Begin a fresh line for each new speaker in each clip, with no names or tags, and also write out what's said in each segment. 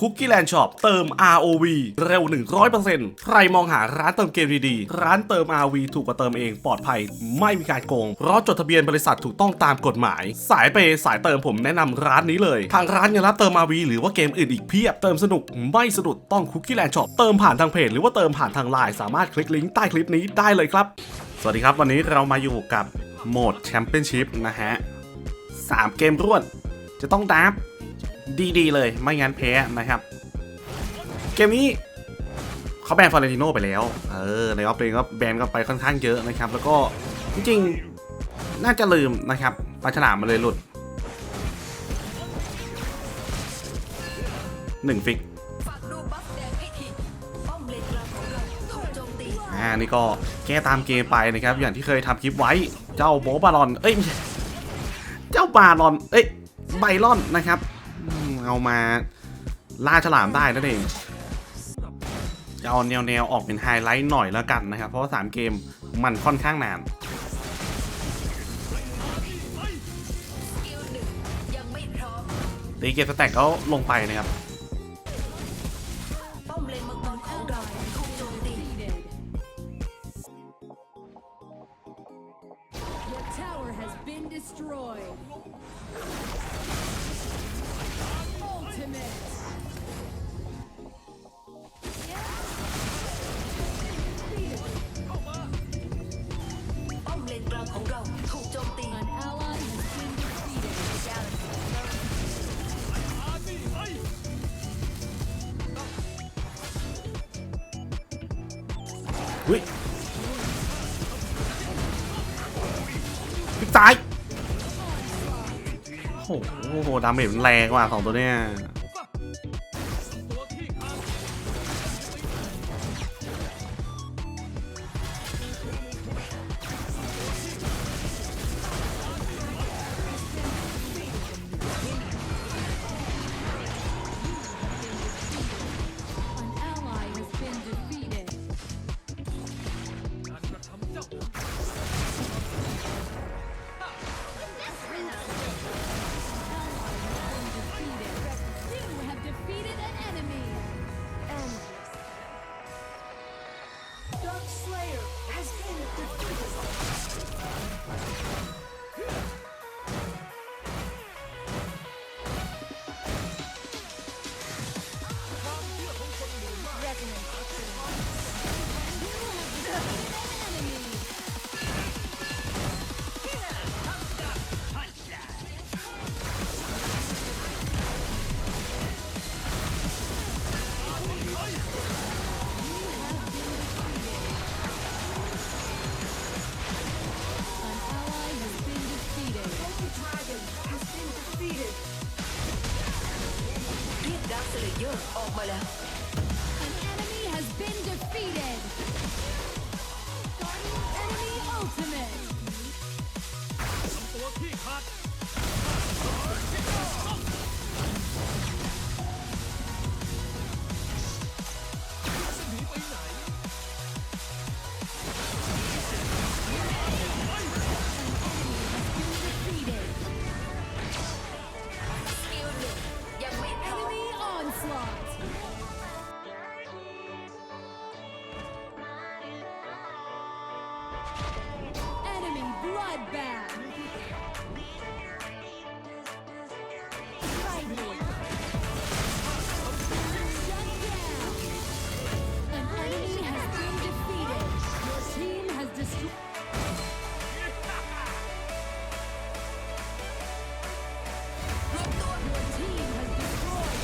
Cookie Land Shop เติม ROV เร็ว 100%ใครมองหาร้านเติมเกมดีๆ ร้านเติม ROV ถูกกว่าเติมเองปลอดภัย ไม่มีการโกง เพราะจดทะเบียนบริษัทถูกต้องตามกฎหมาย สายเปย์สายเติมผมแนะนำร้านนี้เลย ทางร้านยังรับเติม ROV หรือว่าเกมอื่นอีกเพียบ เติมสนุกไม่สะดุดต้อง Cookie Land Shop เติมผ่านทางเพจหรือว่าเติมผ่านทางไลน์สามารถคลิกลิงก์ใต้คลิปนี้ได้เลยครับ สวัสดีครับ วันนี้เรามาอยู่กับโหมดแชมเปี้ยนชิพนะฮะสามเกมรวดจะต้องดับ ดีๆเลยไม่งั้นแพ้นะครับ เกมนี้เขาแบนฟอร์เรนติโนไปแล้ว เออในออฟเลนก็แบนก็ไปค่อนข้างเยอะนะครับ แล้วก็จริงๆ น่าจะลืมนะครับปลาฉลามมาเลยหลุดหนึ่งฟิก
อ่า
นี่ก็แก้ตามเกมไปนะครับ อย่างที่เคยทำคลิปไว้เจ้าโบบารอน เอ้ย เจ้าบารอน เอ้ยไบรอนนะครับ เอามาล่าฉลามได้นั่นเองจะเอาแนวแนวๆออกเป็นไฮไลท์หน่อยแล้วกันนะครับ เพราะว่า3เกมมันค่อนข้างนานตีเกตสแต็กเขาลงไปนะครับ พลิกซ้าย โอ้โหดาเมจมันแรงว่ะสองตัวเนี้ย
ดาร์
bloodbath. Right hand. Shut down. An enemy has been defeated. Your team has destroyed. Your team has destroyed.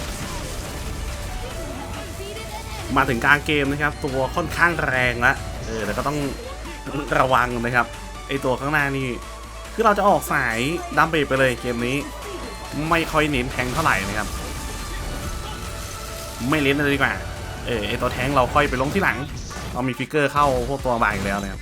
You have defeated an enemy.
มาถึงกลางเกมนะครับ ตัวค่อนข้างแรงละเออแต่ก็ต้องระวังนะครับ ไอตัวข้างหน้านี่ คือเราจะออกสายดัมเบลไปเลยเกมนี้ ไม่ค่อยเน้นแทงเท่าไหร่นะครับ ไม่เล่นเลยดีกว่า เออไอตัวแทงเราค่อยไปลงที่หลัง เรามีฟิกเกอร์เข้าพวกตัวบ่ายอีกแล้วนะครับ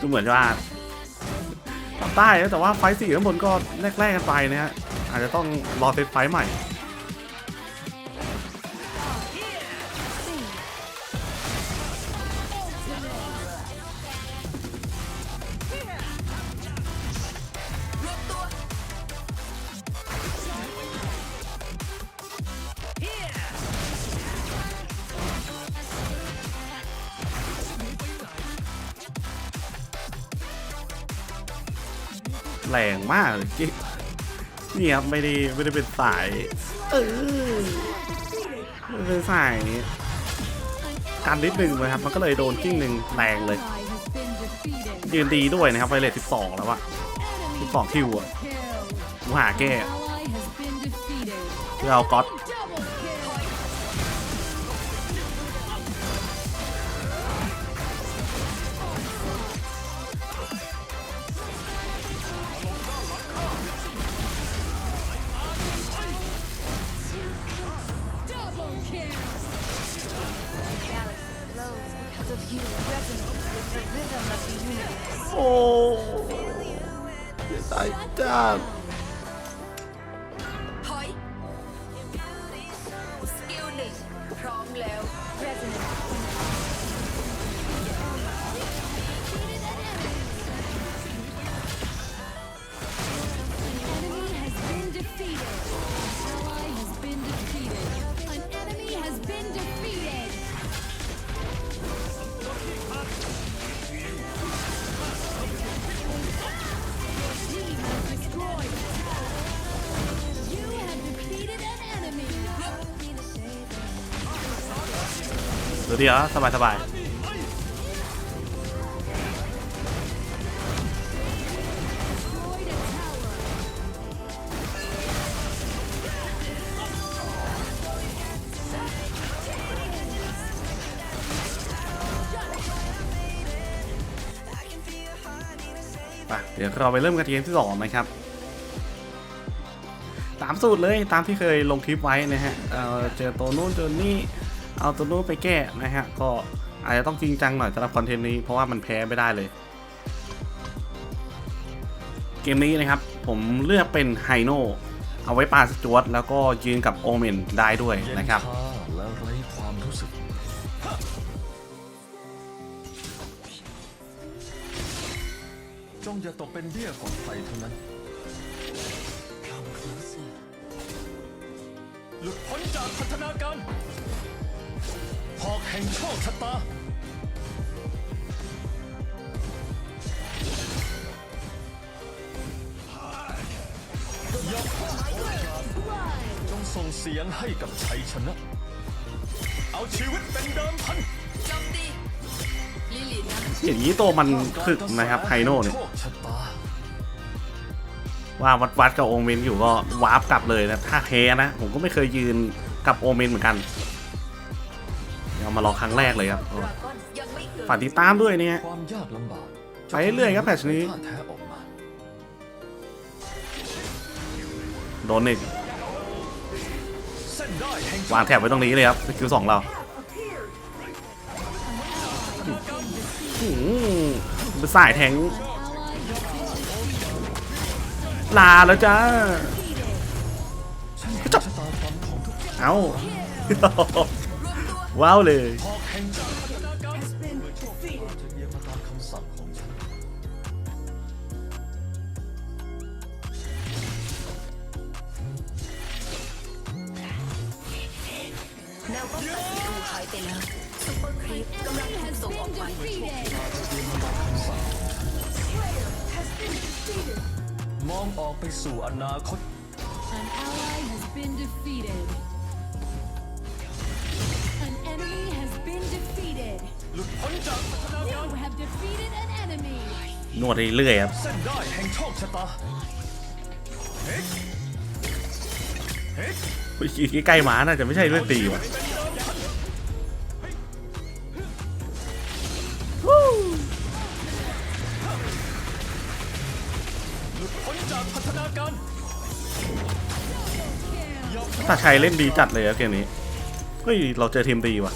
ดูเหมือนว่าทำได้แต่ว่าไฟสี่ข้างบนก็แรกๆกันไปนะฮะอาจจะต้องรอเซตไฟใหม่ แรงมากเลยกิ๊กนี่ครับไม่ได้ไม่ได้เป็นสาย เออไม่ได้เป็นสายการนิดนึงนะครับมันก็เลยโดนกิ้งหนึ่งแรงเลย
Ally has been defeated.
ยืนดีด้วยนะครับไวเลส12 แล้วอะ
Enemy
12คิวอะ
kill.
กูหาแก้
Ally has been defeated.
เพื่อเอาก๊อตา ดูดีเหรอสบายสบายไปเดี๋ยวเราไปเริ่มกันเกมที่สองนะครับตามสูตรเลยตามที่เคยลงคลิปไว้นะฮะเเจอตัวนู้นเจอนี่ เอาตัวนู้นไปแก้นะฮะ ก็อาจจะต้องจริงจังหน่อยสำหรับคอนเทนต์นี้เพราะว่ามันแพ้ไม่ได้เลย เกมนี้นะครับ ผมเลือกเป็นไฮโนเอาไว้ปาสจวตแล้วก็ยืนกับโอเมนได้ด้วย
เย็น
นะครับ
ชาและไร้ความรู้สึกจงอย่าตกเป็นเบี้ยของใครเท่านั้นหลุดพ้นจากพัฒนาการ หอกแห่งโชคชะตาจงส่งเสียงให้กับชัยชนะ เอาชีวิตเป็นเดิมพัน
โจมตีลิลินะ
อย่างนี้ตัวมันถึกนะครับไฮโนเนี่ย
โชคชะตา
ว่าวัดวัดกับโอเมนอยู่ก็วาร์ปกลับเลยนะ ถ้าแพ้นะ ผมก็ไม่เคยยืนกับโอเมนเหมือนกัน เดี๋ยวมาลองครั้งแรกเลยครับ
ดราก้อนยังไม่เกิด
ฝากติดตามด้วยเนี่ย
ความยากลำบาก
ไปเรื่อยครับแพทชนี้โดนหนึ่ง
เส้นได้แห่ง
วางแถบไว้ตรงนี้เลยครับสกิลสองเราเป็นสายแทงลาแล้วจ้า
เอา
วมตัว
ว้าวเลย
หอกแห่งจากพัฒนาการเมื่อโชคชะตาจะเอียงมาตามคำสั่งของฉัน
แนวป้องกันศัตรูหายไปแล้วซุปเปอร์ครีปกำลัง
Enemy
ถูก
has
ส่งออก
been
ไป
defeated.
มองออกไปสู่อนาคต
An ally has been defeated.
น
วดเรื่อยๆครับ
เส้นได้แห่งโชคชะตาเฮ้ยเฮ้ย
ใกล้ๆหมาน่าจะไม่ใช่เรื่องตีว่ะ
ถ้ากพัฒนาการ
ตาชัยเล่นดีจัดเลยอะเกมนี้ เฮ้ย เราเจอทีมดีว่ะ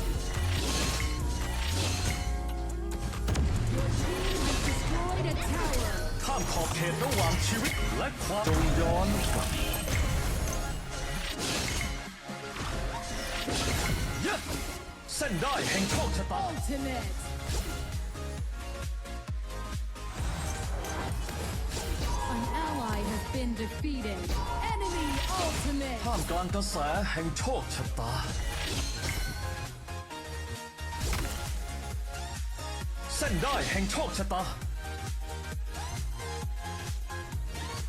ส้นได้แห่งโชคชะตา
Ultimate. An ally has been defeated. Enemy ultimate.
ท่ามกลางกระแสแห่งโชคชะตา เส้นได้แห่งโชคชะตา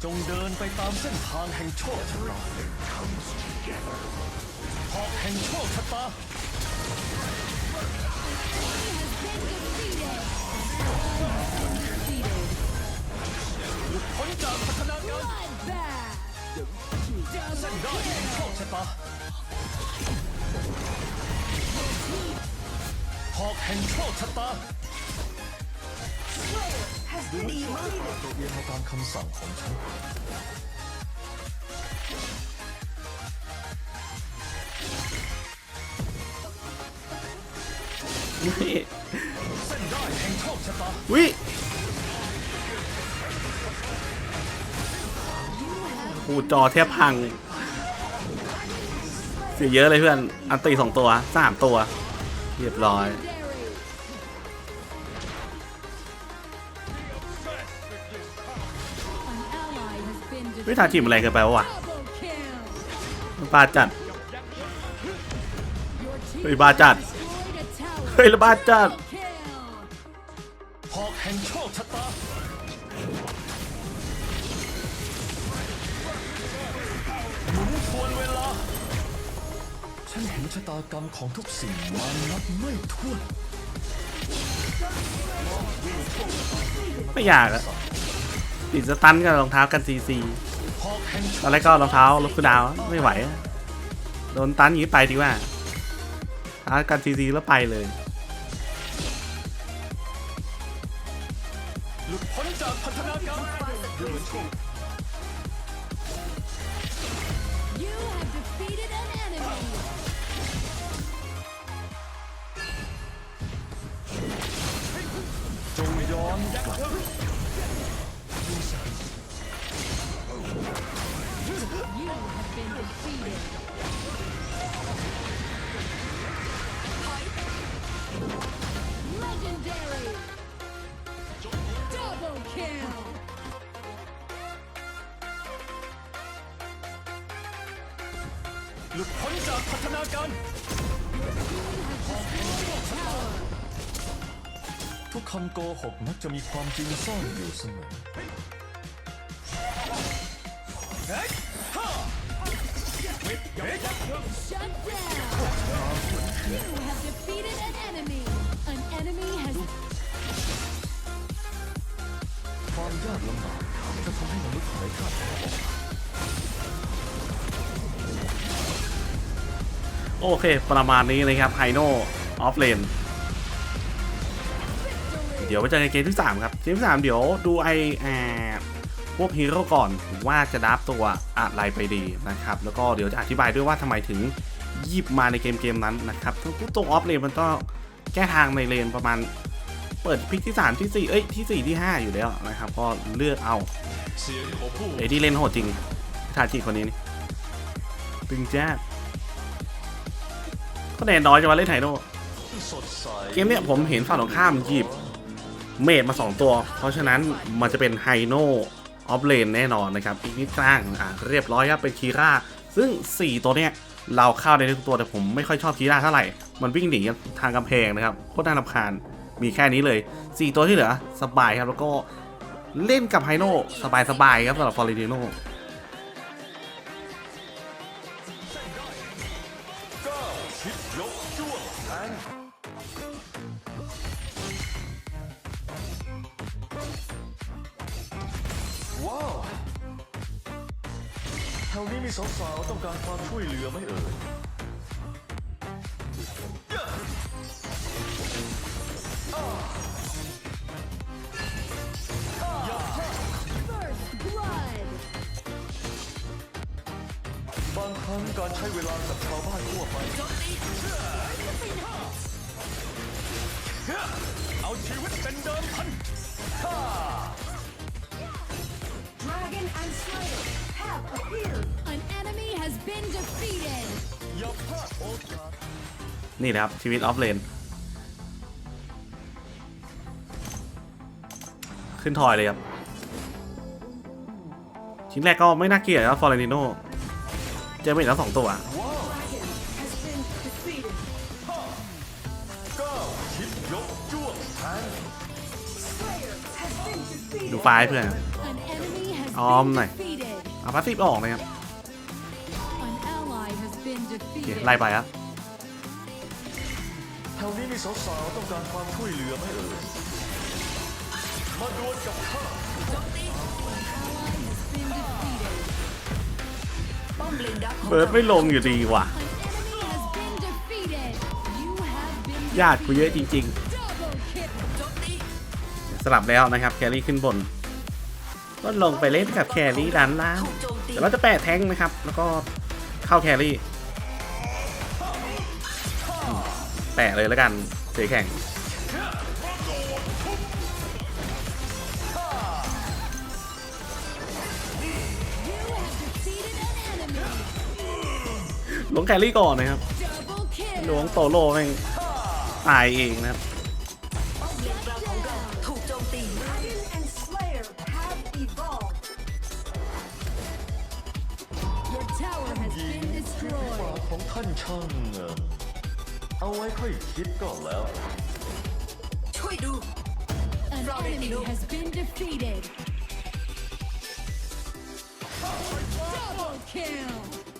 จงเดินไปตามเส้นทางแห่งโชคชะตาหอกแห่งโชคชะตา หลุดพ้นจากพัฒนาการเส้นได้แห่งโชคชะตาหอกแห่งโชคชะตา
has been defeated
ตัวเองมาตามคำสั่งของฉัน
วิ
เส้น
วิหูจอแทบพัง เสียเยอะเลยเพื่อน อันตีสองตัวสามตัว เรียบร้อยวิธาทีมอะไรเกินไปวะ
Double kill.
มันปลาจัด เฮ้ยบ้าจัด เฮ้ยระบาจัด
แห่งโชคชะตาหมุนทวนเวลา ฉันเห็นชะตากรรมของทุกสิ่งมานับไม่ถ้วน
ไม่อยากอะติดสตันกับรองเท้ากันซีซี
หอกแห่งโช
ต
ค
อนแรกก็รองเท้าลบคูลดาวน์ไม่ไหวอะโดนตันอย่างนี้ไปดีกว่าท้ากันซีซีแล้วไปเลย
จงย้อนกลับ หลุดพ้นจากพัฒนาการทุกคำโกหกมักจะมีความจริงซ่อนอยู่เสมอ
Shut down. You have defeated an enemy. An enemy has
ความยากลำบากจะทำให้มนุษย์ไร้ค่าแโอ
เค ประมาณนี้นะครับไฮโนออฟเลนเดี๋ยวไปเจอกันเกมที่ 3 ครับ เกมที่ 3 เดี๋ยวดูไอแอพวกฮีโร่ก่อนว่าจะดับตัวอะไรไปดีนะครับ แล้วก็เดี๋ยวจะอธิบายด้วยว่าทำไมถึงยิบมาในเกมเกมนั้นนะครับทุกตัวออฟเลนมันก็แก้ทางในเลนประมาณเปิดพิกที่ 3 ที่ 4 เอ้ยที่ 4 ที่ 5 อยู่แล้วนะครับ ก็เลือกเอา
เสียงของผู้
เอดี้เล่นโหดจริงทาจิคนนี้นี่ตึงแจ๊ ก็แนนน้อยจะมาเล่นไฮโนเกมเนี้ยผมเห็นฝั่งตรงข้ามหยิบเมดมา 2 ตัว เพราะฉะนั้นมันจะเป็นไฮโนออฟเลนแน่นอนนะครับอีกนิดกลางอะเรียบร้อยครับเป็นคีร่าซึ่ง 4 ตัวเนี้ยเราเข้าในทุกตัวแต่ผมไม่ค่อยชอบคีร่าเท่าไหร่ มันวิ่งหนีทางกำแพงนะครับโคตรน่ารำคาญมีแค่นี้เลย 4 ตัวที่เหลือสบายครับแล้วก็เล่นกับไฮโนสบายๆครับสำหรับฟอร์เรดิโน
สาวๆต้องการความช่วยเหลือไหมเอ่ยบางครั้งการใช้เวลากับชาวบ้านทั่วไป เอาชีวิตเป็นเดิมพัน Dragon and Slayer have appeared.
An นี่นะครับ ชีวิตออฟเลน ขึ้นทอยเลยครับ ชิ้นแรกก็ไม่น่าเกลียดนะฟอร์เรนิโนเจอไปแล้วสองตัว
ดู
ไฟเพื่อน
ออม
ห
น่
อ
ย
เอาพาสซีฟออกเลยครับ โอเคไล่ไปครับ
แถวนี้มีสาวๆต้องการความช่วยเหลือไหมเอ่ยมาดวลกับข้า
โจมตี
Ally has been defeated.
ป้อเบิ
ร์ดไม่ลงอยู่ดีว่ะ ญาติกูเยอะจริง ๆ สลับแล้วนะครับ แครี่ขึ้นบน ก็ลงไปเล่นกับแครี่ด้านล่าง
ถูกโจมตี
เดี๋ยวเราจะแปะแท้งนะครับ แล้วก็เข้าแครี่ แตะเลยแล้วกันเสียแข่ง
ห
ลวงแครี่ก่อนนะครับหลวงโตโลแม่งตายเองนะครับ
has been defeated. Double kill.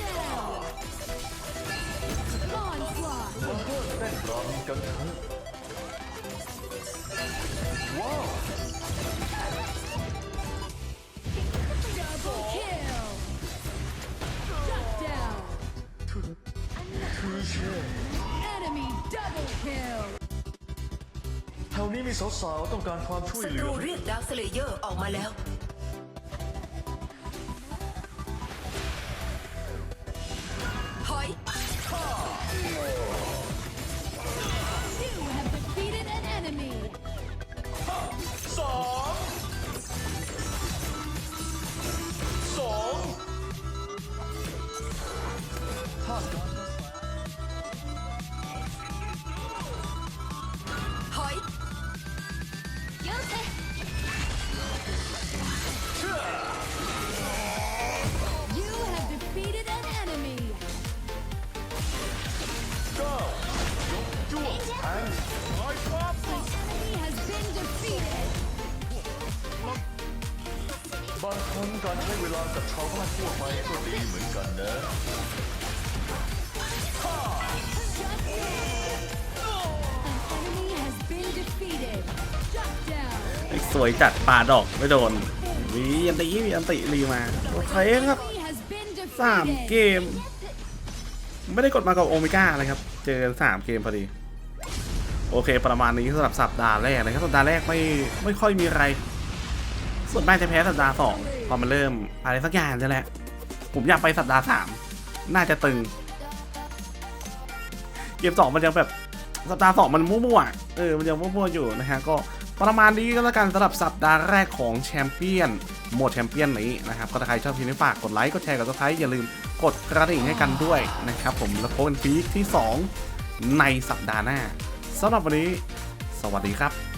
Shut down. Onslaught.
มาเริ่มเต้นรำกันเถอะว้าว
Double kill. Shut down.
คือเช่
Enemy double kill.
แถวนี้มีสาวๆต้องการความช่วย
ศั
เหลื
ต
อ
รู
ไหม
เรียกดาร์คสเลเยอร์ออกมาแล้ว
บางครั้งการใช้เวลากับชาวบ้านทั่วไปก็ดีเหมือนกันนะ
An enemy has been defeated. Shut down.
ไอ้สวยจัดปาดอกไม่โดนวีอันติวีอันติรีมาโอเคครับ
Enemy has been
สามเก
defeated.
มไม่ได้กดมากับโอเมก้านะครับ เจอกันสามเกมพอดี โอเคประมาณนี้สำหรับสัปดาห์แรกนะครับ สัปดาห์แรกไม่ไม่ค่อยมีอะไร ส่วนมากจะแพ้สัปดาห์สองพอมันเริ่มอะไรสักอย่างนี่แหละ ผมอยากไปสัปดาห์สามน่าจะตึง เกมสองมันยังแบบสัปดาห์สองมันมั่วๆ เออ มันยังมั่วๆอยู่นะฮะ ก็ประมาณนี้ก็แล้วกันสำหรับสัปดาห์แรกของแชมเปี้ยนโหมดแชมเปี้ยนนี้นะครับ ก็ถ้าใครชอบคลิปนี้ฝากกดไลค์ กดแชร์ กดซับสไครต์อย่าลืมกดกระดิ่งให้กันด้วยนะครับผม แล้วพบกันปีคที่ 2 ในสัปดาห์หน้าสำหรับวันนี้ สวัสดีครับ